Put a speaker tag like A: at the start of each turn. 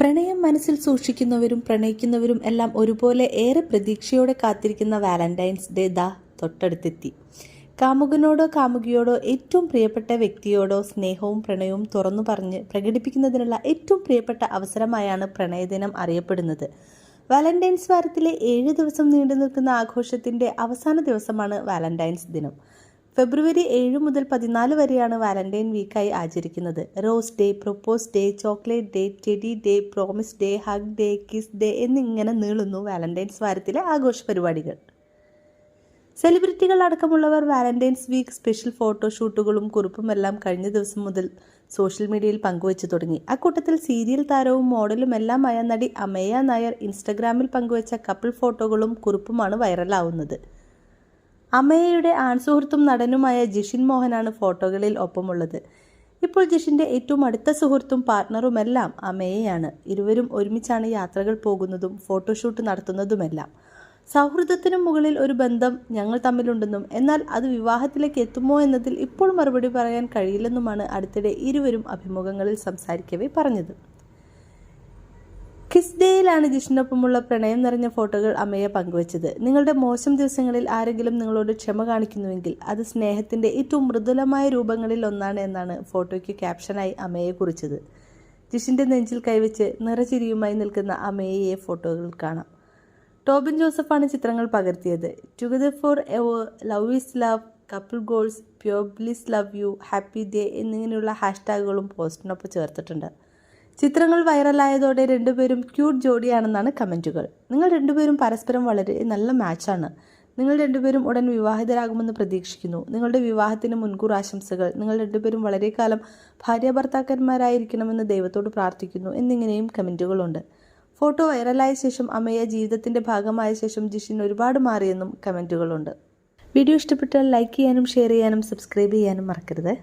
A: പ്രണയം മനസ്സിൽ സൂക്ഷിക്കുന്നവരും പ്രണയിക്കുന്നവരും എല്ലാം ഒരുപോലെ ഏറെ പ്രതീക്ഷയോടെ കാത്തിരിക്കുന്ന വാലന്റൈൻസ് ഡേ ദാ തൊട്ടടുത്തെത്തി. കാമുകനോടോ കാമുകിയോടോ ഏറ്റവും പ്രിയപ്പെട്ട വ്യക്തിയോടോ സ്നേഹവും പ്രണയവും തുറന്നു പറഞ്ഞ് പ്രകടിപ്പിക്കുന്നതിനുള്ള ഏറ്റവും പ്രിയപ്പെട്ട അവസരമായാണ് പ്രണയദിനം അറിയപ്പെടുന്നത്. വാലന്റൈൻസ് വാരത്തിലെ ഏഴ് ദിവസം നീണ്ടു നിൽക്കുന്ന ആഘോഷത്തിന്റെ അവസാന ദിവസമാണ് വാലന്റൈൻസ് ദിനം. ഫെബ്രുവരി ഏഴ് മുതൽ പതിനാല് വരെയാണ് വാലന്റൈൻ വീക്കായി ആചരിക്കുന്നത്. Rose day propose day chocolate day teddy day promise day hug day kiss day എന്നിങ്ങനെ നീളുന്നു വാലന്റൈൻസ് വാരത്തിലെ ആഘോഷ പരിപാടികൾ. സെലിബ്രിറ്റികൾ അടക്കമുള്ളവർ വാലന്റൈൻസ് വീക്ക് സ്പെഷ്യൽ ഫോട്ടോഷൂട്ടുകളും കുറിപ്പുമെല്ലാം കഴിഞ്ഞ ദിവസം മുതൽ സോഷ്യൽ മീഡിയയിൽ പങ്കുവച്ചു തുടങ്ങി. അക്കൂട്ടത്തിൽ സീരിയൽ താരവും മോഡലും എല്ലാമായ നടി അമേയ നായർ ഇൻസ്റ്റഗ്രാമിൽ പങ്കുവച്ച കപ്പിൾ ഫോട്ടോകളും കുറിപ്പുമാണ് വൈറലാവുന്നത്. അമേയയുടെ ആൺസുഹൃത്തും നടനുമായ ജിഷിൻ മോഹനാണ് ഫോട്ടോകളിൽ ഒപ്പമുള്ളത്. ഇപ്പോൾ ജിഷിന്റെ ഏറ്റവും അടുത്ത സുഹൃത്തും പാർട്ണറുമെല്ലാം അമ്മയെയാണ്. ഇരുവരും ഒരുമിച്ചാണ് യാത്രകൾ പോകുന്നതും ഫോട്ടോഷൂട്ട് നടത്തുന്നതുമെല്ലാം. സൗഹൃദത്തിനും മുകളിൽ ഒരു ബന്ധം ഞങ്ങൾ തമ്മിലുണ്ടെന്നും എന്നാൽ അത് വിവാഹത്തിലേക്ക് എത്തുമോ എന്നതിൽ ഇപ്പോൾ മറുപടി പറയാൻ കഴിയില്ലെന്നുമാണ് അടുത്തിടെ ഇരുവരും അഭിമുഖങ്ങളിൽ സംസാരിക്കവേ പറഞ്ഞത്. കിസ് ഡേയിലാണ് ജിഷിനൊപ്പമുള്ള പ്രണയം നിറഞ്ഞ ഫോട്ടോകൾ അമ്മയെ പങ്കുവച്ചത്. നിങ്ങളുടെ മോശം ദിവസങ്ങളിൽ ആരെങ്കിലും നിങ്ങളോട് ക്ഷമ കാണിക്കുന്നുവെങ്കിൽ അത് സ്നേഹത്തിന്റെ ഏറ്റവും മൃദുലമായ രൂപങ്ങളിൽ ഒന്നാണ് എന്നാണ് ഫോട്ടോയ്ക്ക് ക്യാപ്ഷനായി അമ്മയെ കുറിച്ചത്. ജിഷിന്റെ നെഞ്ചിൽ കൈവച്ച് നിറചിരിയുമായി നിൽക്കുന്ന അമ്മയെ ഫോട്ടോകൾ കാണാം. ടോബിൻ ജോസഫാണ് ചിത്രങ്ങൾ പകർത്തിയത്. Together forever love is love couple goals പ്യോബ്ലിസ് love you happy day എന്നിങ്ങനെയുള്ള ഹാഷ്ടാഗുകളും പോസ്റ്റിനൊപ്പം ചേർത്തിട്ടുണ്ട്. ചിത്രങ്ങൾ വൈറലായതോടെ രണ്ടുപേരും ക്യൂട്ട് ജോഡിയാണെന്നാണ് കമന്റുകൾ നിങ്ങൾ രണ്ടുപേരും പരസ്പരം വളരെ നല്ല മാച്ചാണ്. നിങ്ങൾ രണ്ടുപേരും ഉടൻ വിവാഹിതരാകുമെന്ന് പ്രതീക്ഷിക്കുന്നു. നിങ്ങളുടെ വിവാഹത്തിന് മുൻകൂർ ആശംസകൾ. നിങ്ങൾ രണ്ടുപേരും വളരെ കാലം ഭാര്യ ഭർത്താക്കന്മാരായിരിക്കണമെന്ന് ദൈവത്തോട് പ്രാർത്ഥിക്കുന്നു എന്നിങ്ങനെയും കമന്റുകളുണ്ട് ഫോട്ടോ വൈറലായ ശേഷം അമ്മയെ ജീവിതത്തിന്റെ ഭാഗമായ ശേഷം ജിഷിൻ ഒരുപാട് മാറിയെന്നും കമന്റുകളുണ്ട് വീഡിയോ ഇഷ്ടപ്പെട്ടാൽ ലൈക്ക് ചെയ്യാനും ഷെയർ ചെയ്യാനും സബ്സ്ക്രൈബ് ചെയ്യാനും മറക്കരുത്.